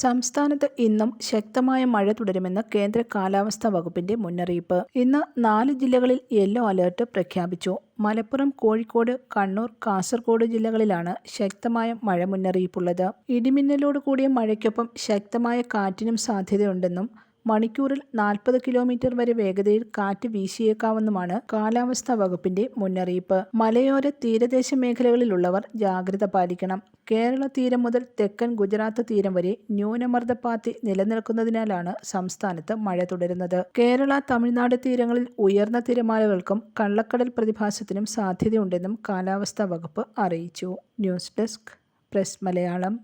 സംസ്ഥാനത്ത് ഇന്നും ശക്തമായ മഴ തുടരുമെന്ന് കേന്ദ്ര കാലാവസ്ഥാ വകുപ്പിന്റെ മുന്നറിയിപ്പ്. ഇന്ന് നാല് ജില്ലകളിൽ യെല്ലോ അലേർട്ട് പ്രഖ്യാപിച്ചു. മലപ്പുറം കോഴിക്കോട് കണ്ണൂർ കാസർഗോഡ് ജില്ലകളിലാണ് ശക്തമായ മഴ മുന്നറിയിപ്പുള്ളത്. ഇടിമിന്നലോട് കൂടിയ മഴയ്ക്കൊപ്പം ശക്തമായ കാറ്റിനും സാധ്യതയുണ്ടെന്നും മണിക്കൂറിൽ നാൽപ്പത് കിലോമീറ്റർ വരെ വേഗതയിൽ കാറ്റ് വീശിയേക്കാവുന്നതുമാണ് കാലാവസ്ഥാ വകുപ്പിന്റെ മുന്നറിയിപ്പ്. മലയോര തീരദേശ മേഖലകളിലുള്ളവർ ജാഗ്രത പാലിക്കണം. കേരള തീരം മുതൽ തെക്കൻ ഗുജറാത്ത് തീരം വരെ ന്യൂനമർദ്ദപ്പാത്തി നിലനിൽക്കുന്നതിനാലാണ് സംസ്ഥാനത്ത് മഴ തുടരുന്നത്. കേരള തമിഴ്നാട് തീരങ്ങളിൽ ഉയർന്ന തിരമാലകൾക്കും കള്ളക്കടൽ പ്രതിഭാസത്തിനും സാധ്യതയുണ്ടെന്നും കാലാവസ്ഥാ വകുപ്പ് അറിയിച്ചു. News desk press Malayalam.